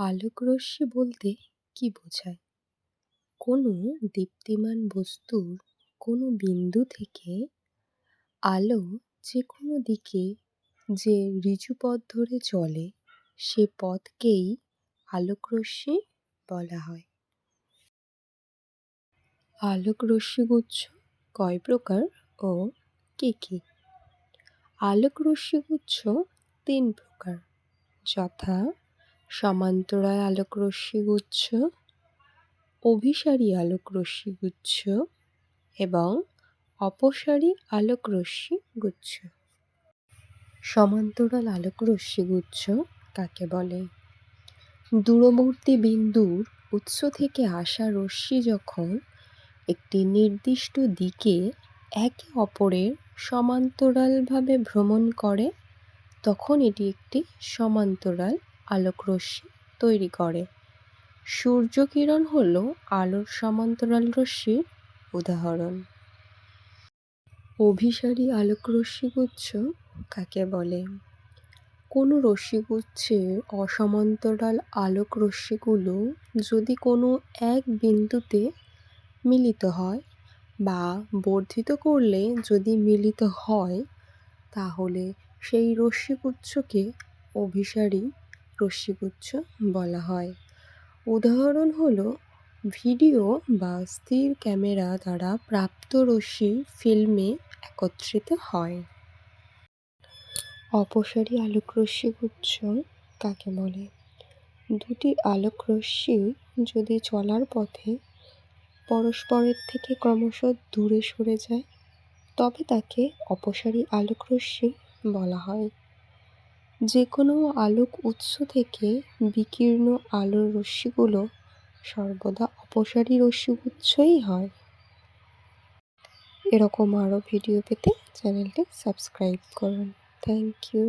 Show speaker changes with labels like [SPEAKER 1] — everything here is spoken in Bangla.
[SPEAKER 1] আলোকরশ্মি বলতে কী বোঝায়? কোনো দীপ্তিমান বস্তুর কোনো বিন্দু থেকে আলো যে কোনো দিকে যে ঋজু পথ ধরে চলে, সে পথকেই আলোকরশ্মি বলা হয়। আলোকরশ্মিগুচ্ছ কয় প্রকার ও কী কী? আলোকরশ্মিগুচ্ছ তিন প্রকার, যথা সমান্তরাল আলোকরশ্মিগুচ্ছ অভিসারী আলোকরশ্মিগুচ্ছ এবং অপসারী আলোকরশ্মিগুচ্ছ সমান্তরাল আলোকরশ্মিগুচ্ছ কাকে বলে? দূরবর্তী বিন্দুর উৎস থেকে আসা রশ্মি যখন একটি নির্দিষ্ট দিকে একে অপরের সমান্তরালভাবে ভ্রমণ করে, তখন এটি একটি সমান্তরাল আলোকরশ্মি তৈরি করে। সূর্যকিরণ হল আলোর সমান্তরাল রশ্মির উদাহরণ। অভিসারী আলোকরশ্মিগুচ্ছ কাকে বলে? কোনো রশ্মিগুচ্ছের অসমান্তরাল আলোক রশ্মিগুলো যদি কোনো এক বিন্দুতে মিলিত হয় বা বর্ধিত করলে যদি মিলিত হয়, তাহলে সেই রশ্মিগুচ্ছকে অভিসারী রশ্মিগুচ্ছ বলা হয়। উদাহরণ হলো, ভিডিও বা স্থির ক্যামেরা দ্বারা প্রাপ্ত রশ্মি ফিল্মে একত্রিত হয়। অপসারী আলোকরশ্মিগুচ্ছ কাকে বলে? দুটি আলোকরশ্মি যদি চলার পথে পরস্পরের থেকে ক্রমশ দূরে সরে যায়, তবে তাকে অপসারী আলোকরশ্মি বলা হয়। যে কোনো আলোক উৎস থেকে বিকীর্ণ আলোর রশ্মিগুলো সর্বদা অপসারী রশ্মি উৎসই হয়। এরকম আরও ভিডিও পেতে চ্যানেলটি সাবস্ক্রাইব করুন। Thank you